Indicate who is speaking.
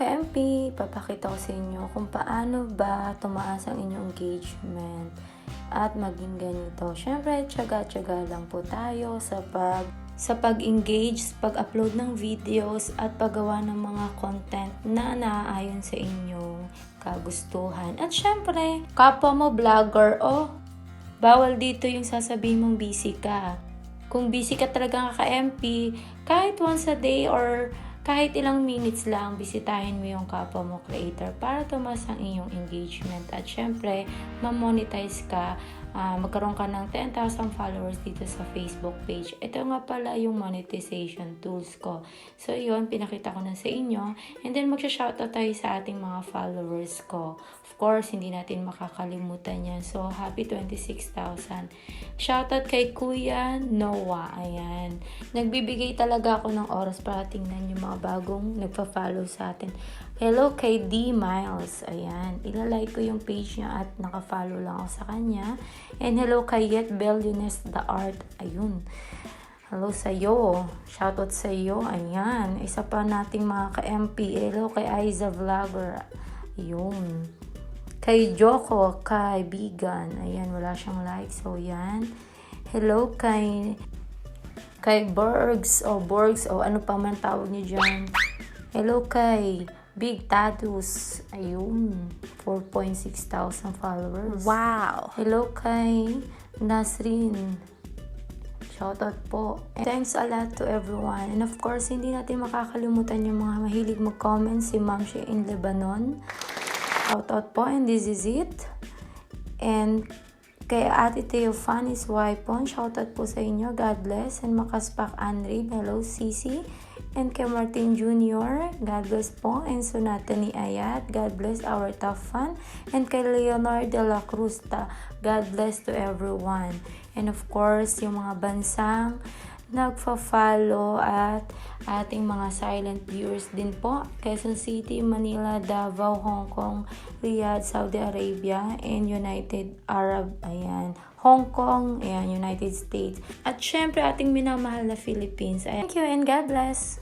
Speaker 1: ka-MP, papakita ko sa inyo kung paano ba tumaas ang inyong engagement at maging ganito. Siyempre, tsaga-tsaga lang po tayo sa pag sa pag-engage, pag-upload ng videos at paggawa ng mga content na naaayon sa inyong kagustuhan. At syempre, kapwa mo vlogger, oh, bawal dito yung sasabihin mong busy ka. Kung busy ka talaga ka-MP, kahit once a day or kahit ilang minutes lang, bisitahin mo yung kapwa mo creator para tumas ang iyong engagement. At syempre, ma-monetize ka, ah, magkaroon ka ng 10,000 followers dito sa Facebook page. Ito nga pala yung monetization tools ko. So, yun, pinakita ko na sa inyo. And then, magsha-shoutout tayo sa ating mga followers ko. Of course, hindi natin makakalimutan yan. So, happy 26,000. Shoutout kay Kuya Noah. Ayan. Nagbibigay talaga ako ng oras para tingnan yung mga bagong nagpa-follow sa atin. Hello kay D. Miles. Ayan. Ilalike ko yung page niya at naka-follow lang ako sa kanya. And hello kay Yet Belliones The Art. Ayun. Hello sa iyo. Shoutout sa iyo. Ayan. Isa pa nating mga ka-MP. Hello kay Aiza Vlogger. Ayun. Kay Joko, kay Bigan. Ayan, wala siyang like. So, yan. Hello kay kay Bergs o Borgs o ano pa man tawag niyo dyan. Hello kay Big Tattoos. Ayun. 4.6 thousand followers.
Speaker 2: Wow.
Speaker 1: Hello kay Nasrin. Shoutout po. And thanks a lot to everyone. And of course, hindi natin makakalimutan yung mga mahilig mag-comment si Ma'am Shea in Lebanon. Shoutout po and this is it. And kay Ate Teo Fanny's Wipon, shoutout po sa inyo. God bless. And Makaspak Andre, hello Sisi. And kay Martin Jr., God bless po. And Sonata ni Ayat, God bless our tough fan. And kay Leonard de la Cruz, God bless to everyone. And of course, yung mga bansang nagfa-follow at ating mga silent viewers din po. Quezon City, Manila, Davao, Hong Kong, Riyadh, Saudi Arabia, and United Arab, ayan, Hong Kong, ayan, United States. At syempre, ating minamahal na Philippines. Ayan. Thank you and God bless!